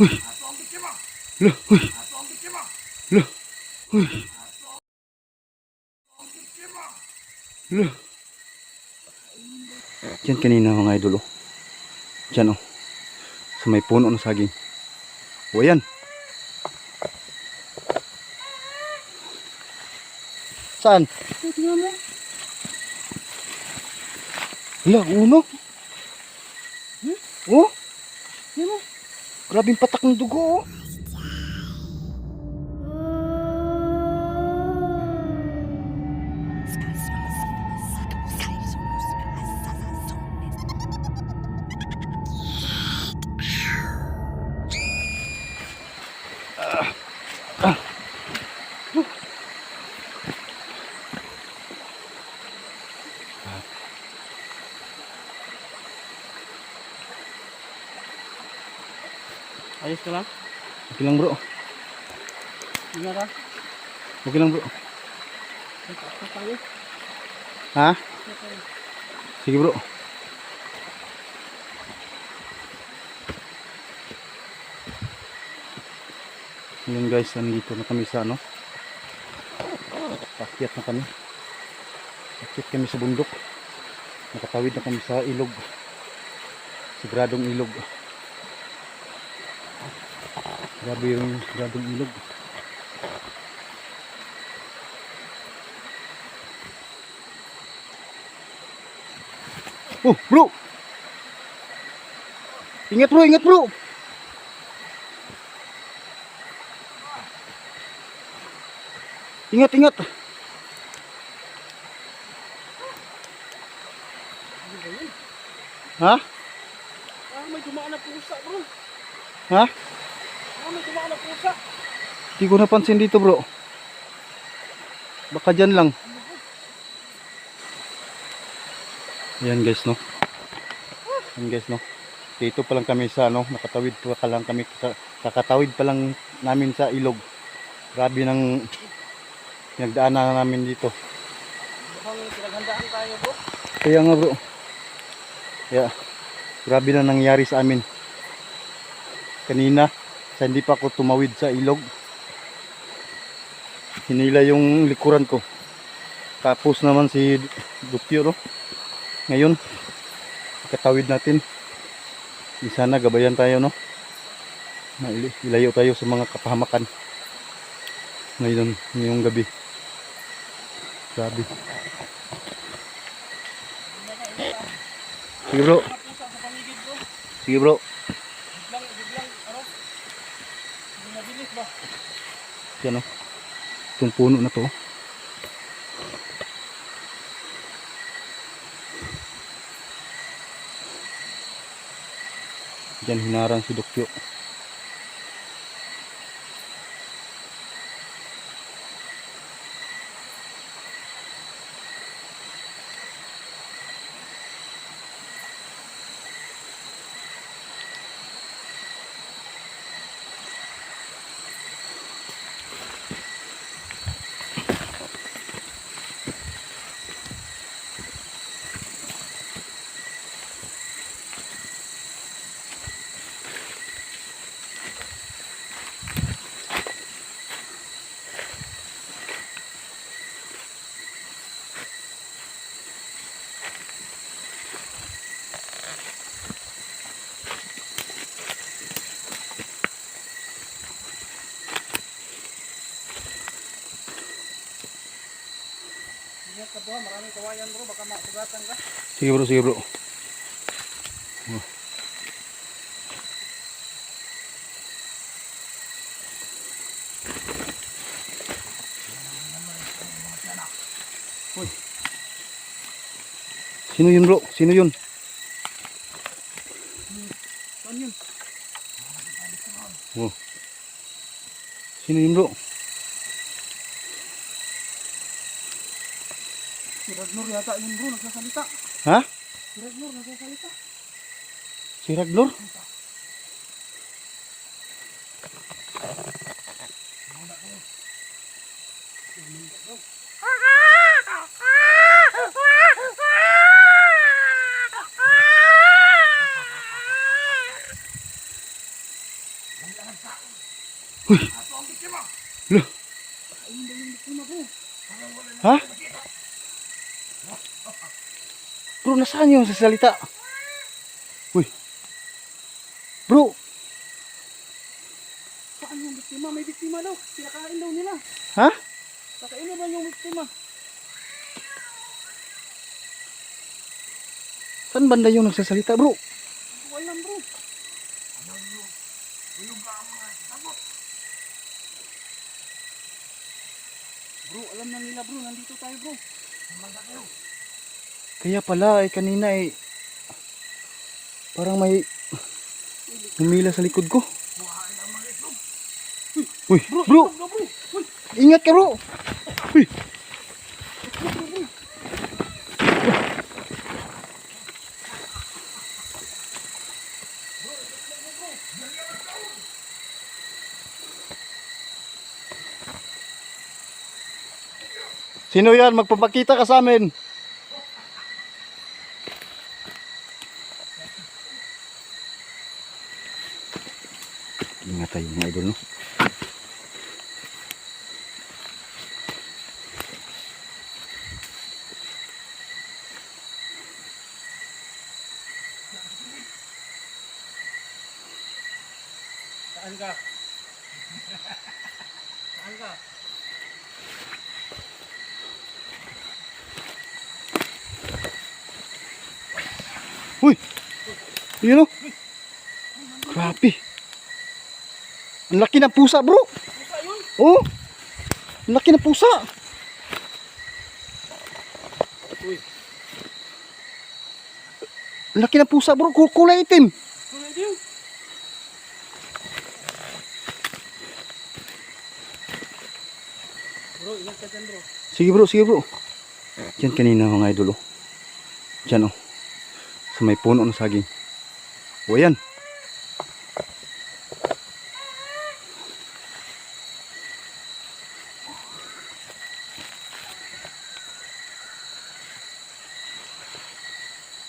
Uy. Lo, uy. Lo, uy. Lo. Diyan kanina mga idol oh. Diyan oh. Sa may puno ng saging. O yan. Saan? Tingnan mo. Wala, uno. Hmm? Oh. Grabing patak ng dugo oh. Ayos ka lang? Okay lang bro. Tingnan ka. Okay lang bro. Ha? Sige bro. Ngayon guys, nandito na kami sa ano. Pakyat na kami. Pakyat kami sa bundok. Nakatawid na kami sa ilog. Sigradong ilog. Grabe yung sigradong ilog. Oh, bro! Ingat bro, ingat bro! Ingat, ingat! Ha? Ah, may dumaan na pusa, bro. Ha? May dumaan na pusa. Hindi ko napansin dito bro. Baka dyan lang. Ayan guys no. Ayan guys no. Dito pa lang kami sa ano, nakatawid pa lang kami, kakatawid pa lang namin sa ilog. Grabe ng pinagdaanan namin dito. Pinaghandaan tayo, bro. Kaya nga bro. Kaya grabe na nangyari sa amin. Kanina, sa hindi pa ako tumawid sa ilog. Hinila yung likuran ko. Tapos naman si Dukyo, no? Ngayon, katawid natin. Di Sana gabayan tayo, no? Na Ilayo tayo sa mga kapahamakan. Ngayon, ngayong gabi. Grabe. Sige bro. Sige bro. Biglang, biglang, ano? Hindi nabilis ba? Yan o. Itong puno na to. Diyan hinarang si Dokyo. Ingat ka, Maraming kawayan, bro. Baka masugatan ka. Sige bro, sige bro. Oh. Sino yun bro? Sino yun? Saan yun? Oh. Sino yun bro? Si Ragnor yata yun, bro. Nagsasalita. Ha? Si Ragnor nagsasalita. Si Ragnor? Uy. Lo. Ha? Bro, nasaan yung sasalita? Uy. Bro, Saan yung biktima? May biktima daw. Pinakain daw nila. ha? Kakain ba yung biktima? Saan banda yung nagsasalita, bro? Hindi ko alam bro. Bro, alam na nila bro. Nandito tayo bro. Kaya pala ay kanina ay parang may humila sa likod ko. Uy, bro, Bro, ingat ka bro. Uy, Sino yan? Magpapakita ka sa amin. Ingat tayo mga idol, no? Saan ka? Saan ka? Uy! Yun o. Grabe. Ang laki ng pusa, bro. Pusa yun? Oh. Ang laki ng pusa. Uy. Ang laki ng pusa, bro. Kul- Kulay itim. Tulad yun. Bro, ingat ka dyan bro. Sige, bro. Sige, bro. Diyan kanina mga idol, oh. Diyan, oh. Sa may puno ng saging. O, yan.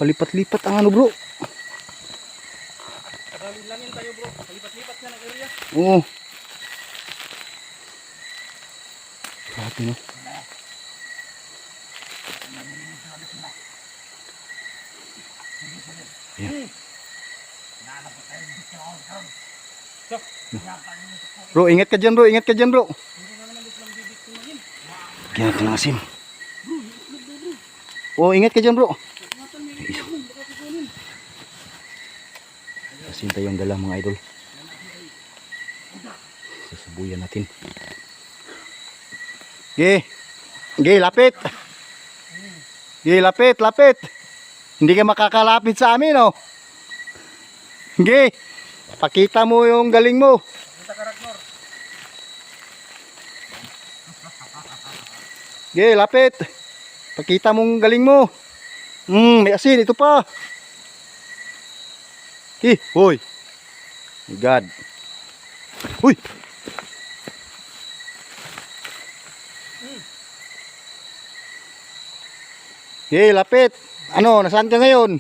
Palipat-lipat ang ano, bro. Maraming langin tayo bro. Lipat-lipat na ng area. Oo. Grabe no. Ayan. Bro, ingat ka dyan bro, ingat ka dyan bro. Hindi na naman lang bibiktima yun. Kaya ka ng asim. Oh, ingat ka dyan bro. Asin tayong dala mga idol. Sasabuyan natin. Ge. Ge, lapit. Ge, lapit, lapit. Hindi ka makakalapit sa amin, oh. Ge. Pakita mo yung galing mo. Ge, lapit. Pakita mong galing mo. Hmm, may asin. Ito pa. Hi, hoy. My God. Uy. Ge, lapit. Ano, nasaan ka ngayon?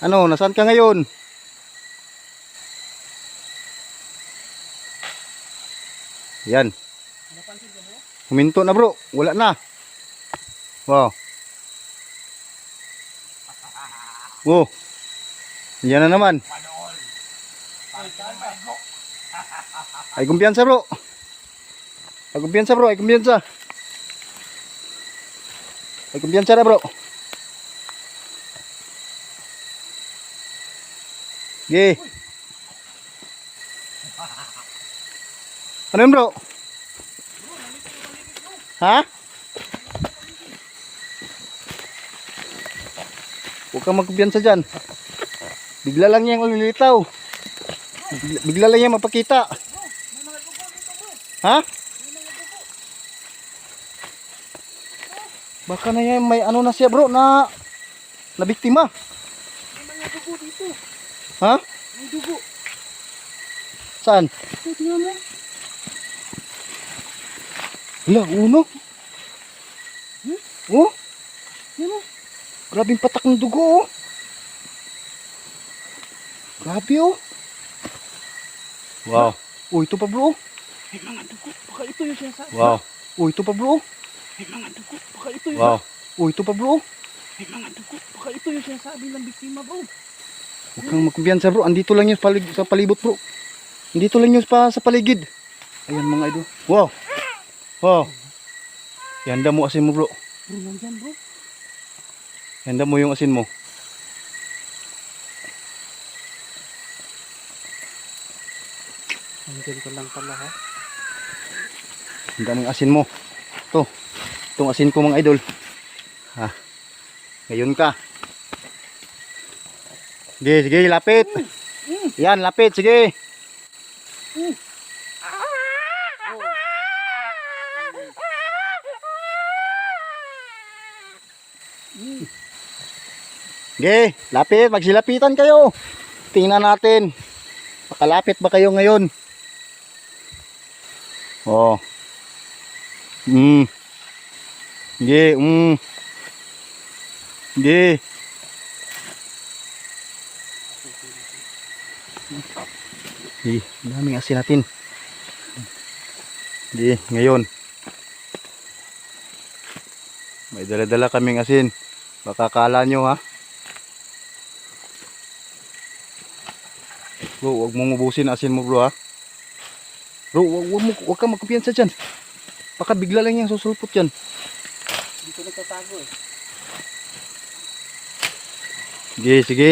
Ano, nasaan ka ngayon? Yan. Huminto na bro. Wala na. Wow. Oh. Yan na naman. Ay, kumpiyansa bro. Ay kumpiyansa bro. Ay kumpiyansa. Ay kumpiyansa na bro. Ge. Ano yun bro? Ha? Kang magkumpiyansa dyan. Bigla lang yan ulilitaw. Bigla, bigla lang yan mapakita. Ha? Baka na yan may ano na siya bro na na biktima. May mga dugo dito. Ha? May dugo. Saan? Ito, tingnan mo. Wala, uno. Hmm? Oh, Tingnan. Grabing patak ng dugo oh. Grabe oh. Wow. Oh, ito pa bro. May mga dugo. Baka ito yung sinasabi. Wow. Oh, ito pa bro. May mga dugo. Baka ito yung Wow. Oh, ito pa bro. May mga dugo. Baka ito yung sinasabi ng biktima bro. Huwag kang magkumpiyansa bro. Andito lang yun palig- sa palibot bro. Andito lang yun pa sa paligid. Ayan mga idol. Wow. Wow. Ihanda mo asin mo bro. Bro, nandyan bro. Ihanda mo yung asin mo. Nandyan ko lang pala ha. Handa mo yung asin mo. Ito. Itong asin ko mga idol. Ha. Ngayon ka. Sige, sige, lapit. Yan, lapit, sige. Sige, lapit, magsilapitan kayo. Tingnan natin. Makalapit ba kayo ngayon? Oh. Mm. Sige, mm. Sige. Sige, daming asin natin. Sige, ngayon. May dala-dala kaming asin. Baka kala nyo ha. Bro, huwag mong ubusin asin mo bro ha. Bro, wag, wag, mo, wag kang magkumpiyansa dyan. Baka bigla lang yung susulpot yan. Dito nagtatago eh. Sige, sige.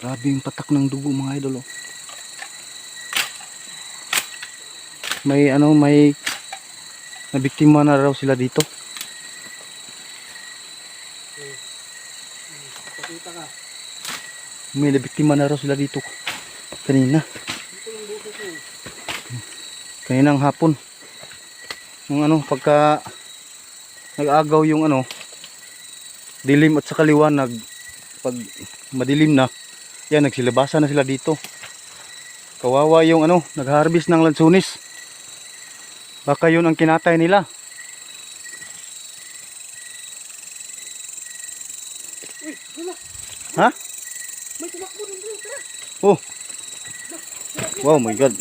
Grabe yung patak ng dugo mga idol. Oh. May ano, may nabiktima na raw sila dito. Pakita ka. May nabiktima na raw sila dito. Kanina. Kaninang hapon. Yung ano, pagka nag-agaw yung ano, dilim at saka liwanag, pag madilim na, yan, nagsilabasa na sila dito. Kawawa yung ano, nag-harvest ng lansunis. Baka yun ang kinatay nila. Uy. Ha? May tumakbo bro. Tara. Oh. Wow, my God.